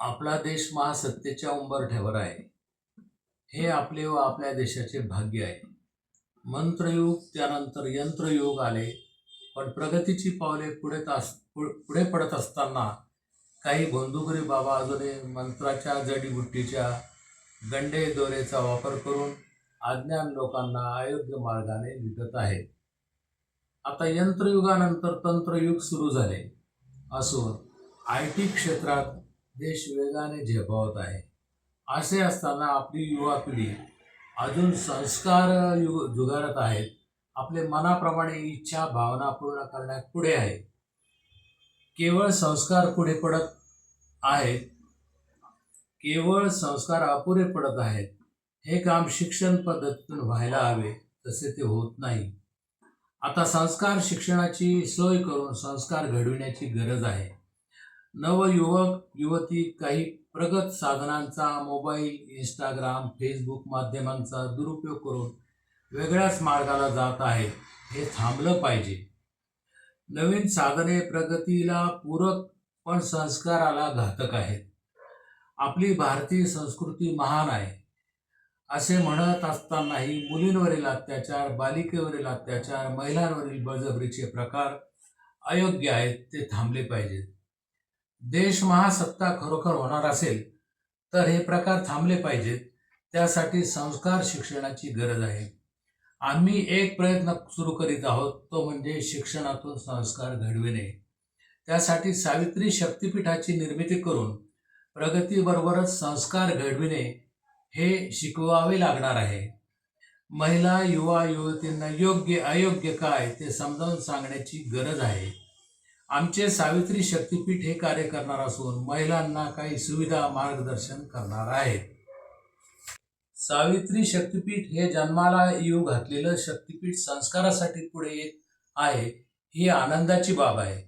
आपला देश महासत्तेच्या उंबरठ्यावर आहे. हे आपले व आपल्या देशाचे भाग्य आहे. मंत्रयुग त्यानंतर यंत्रयुग आले. पण प्रगतीची पावले पुढे तास पु- पुढे पडत असताना काही बंधुगरी बाबा अजूनही मंत्राच्या जडीबुट्टीच्या गंडे दोरेचा वापर करून अज्ञान लोकांना अयोग्य मार्गाने विकत आहेत. आता यंत्रयुगानंतर तंत्रयुग सुरू झाले. असून आय टी क्षेत्रात देश वेगाने झेपावत आहे. असे असताना आपली युवा पिढी अजून संस्कार युग जुगारत आहेत. आपले मनाप्रमाणे इच्छा भावना पूर्ण करण्यात पुढे आहे. केवळ संस्कार पुढे पडत आहेत केवळ संस्कार अपुरे पडत आहेत. हे काम शिक्षण पद्धतीतून व्हायला हवे तसे ते होत नाही. आता संस्कार शिक्षणाची सोय करून संस्कार घडविण्याची गरज आहे. नवयुवक युवती काही प्रगत साधनांचा मोबाईल इंस्टाग्राम फेसबुक माध्यमांचा दुरुपयोग करून वेगळ्याच मार्गाला जात आहेत हे थांबलं पाहिजे. नवीन साधने प्रगतीला पूरक पण संस्काराला घातक आहेत. आपली भारतीय संस्कृती महान आहे. असे म्हणत असतानाही मुलींवरील अत्याचार बालिकेवरील अत्याचार महिलांवरील बळजबरीचे प्रकार अयोग्य आहेत ते थांबले पाहिजेत. देश महासत्ता खरोखर होणार असेल तर हे प्रकार थांबले पाहिजेत. त्यासाठी संस्कार शिक्षणाची गरज आहे. आम्ही एक प्रयत्न सुरू करीत आहोत तो म्हणजे शिक्षणातून संस्कार घडविणे. त्यासाठी सावित्री शक्तिपीठाची निर्मिती करून प्रगतीबरोबरच संस्कार घडविणे हे शिकवावे लागणार आहे. महिला युवा युवतींना योग्य अयोग्य काय ते समजावून सांगण्याची गरज आहे. आमचे सावित्री शक्तीपीठ हे कार्य करणार असून महिलांना काही सुविधा मार्गदर्शन करणार आहे सावित्री शक्तीपीठ हे जन्माला येऊ घातलेलं शक्तीपीठ संस्कारासाठी पुढे येत आहे ही आनंदाची बाब आहे.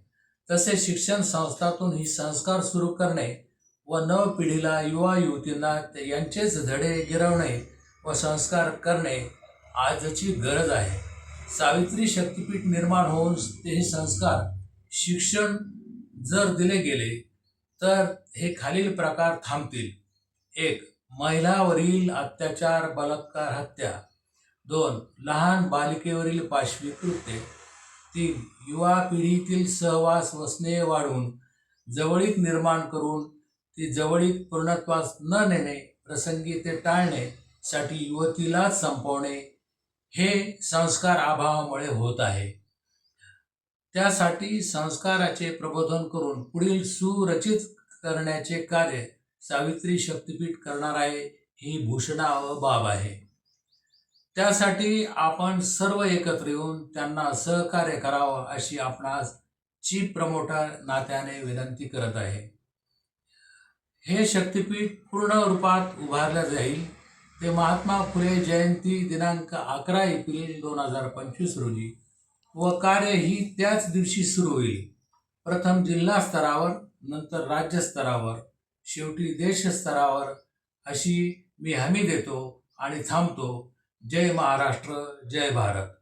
तसे शिक्षण संस्थातून ही संस्कार सुरू करणे व नव पिढीला युवा युवतींना यांचेच धडे गिरवणे व संस्कार करणे आजची गरज आहे. सावित्री शक्तीपीठ निर्माण होऊन ते संस्कार शिक्षण जर दिले गेले तर हे खालील प्रकार थांबतील. एक महिलावरील अत्याचार बलात्कार हत्या. दोन लहान बालिकेवरील पाशवी कृत्ये तीन युवा पिढीतील सहवास व स्नेह वाढवून जवळीक निर्माण करून ती जवळीक पूर्णत्वास न नेणे प्रसंगी ते टाळणे साठी युवतीलाच संपवणे हे संस्कार अभावामुळे होत आहे. त्यासाठी संस्काराचे प्रबोधन करून पुढील सुरचित करण्याचे कार्य सावित्री शक्तीपीठ करणार आहे ही भूषणा व बाब आहे. त्यासाठी आपण सर्व एकत्र येऊन त्यांना सहकार्य करावं अशी आपणास चीफ प्रमोटर नात्याने विनंती करत आहे. हे शक्तीपीठ पूर्ण रूपात उभारलं जाईल. ते महात्मा फुले जयंती दिनांक अकरा एप्रिल दोन हजार पंचवीस रोजी व कार्य ही त्याच दिवशी सुरू होईल. प्रथम जिल्हा स्तरावर नंतर राज्य स्तरावर शेवटी देश स्तरावर अशी मी हमी देतो आणि थांबतो. जय महाराष्ट्र जय भारत.